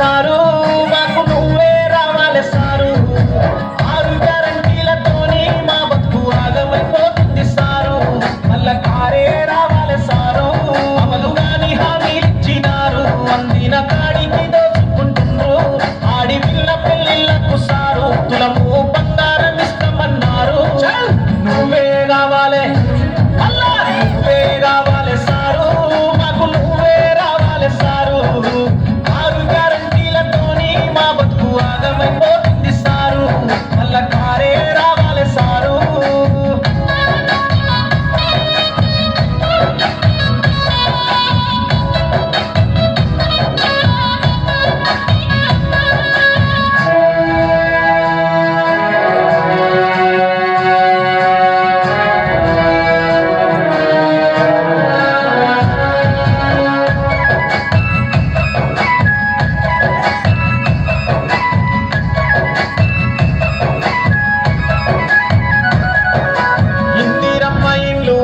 Sir మాకు నువ్వే రావాలి సారు. ఆరు గ్యారంటీలతోని మా బతుకు ఆగమైపోతుంది సారు. మళ్ళ కారే రావాలి సారు. అమలు గాని హామీ ఇచ్చినారు. అందిన కాడికి దోచుకుంటున్నారు. ఆడి పిల్ల పెళ్ళిళ్ళకు సారు. తులము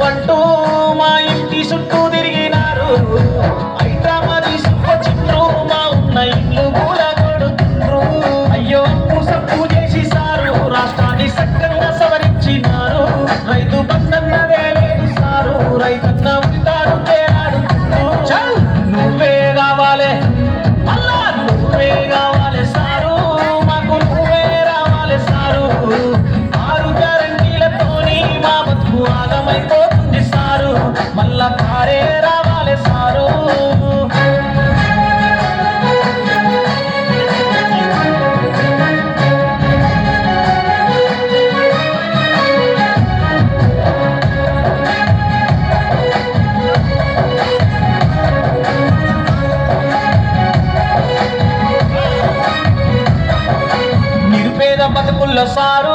అంటూ మా ఇంటి చుట్టూ తిరిగినారు. హైదరాబాద్ తీసుకొచ్చిండ్రు మా ఉన్న ఇల్లు కూడా కొడుతుండ్రు. అయ్యో అప్పు సప్పు చేసి సారు రాష్ట్రాన్ని సక్కంగా సవరించినారు. రైతు బంధన్నదే లేదు సారు రైతన్న ఉంటాడు తేడాడు చల్ నువ్వే కావాలి. అల్లా నువ్వే కావాలి సారు. మాకు నువ్వే రావాలి సారు. ఆరు గ్యారంటీలతోని మా బతుకు ఆగమైపోతుంది plus R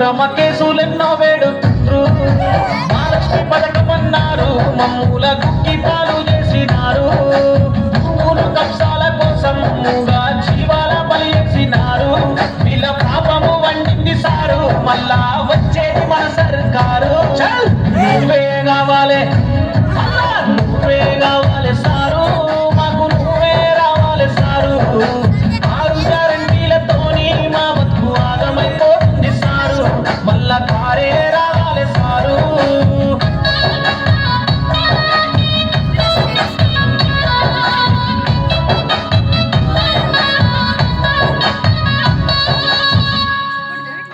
అక్రమ కేసులెన్నో వేడు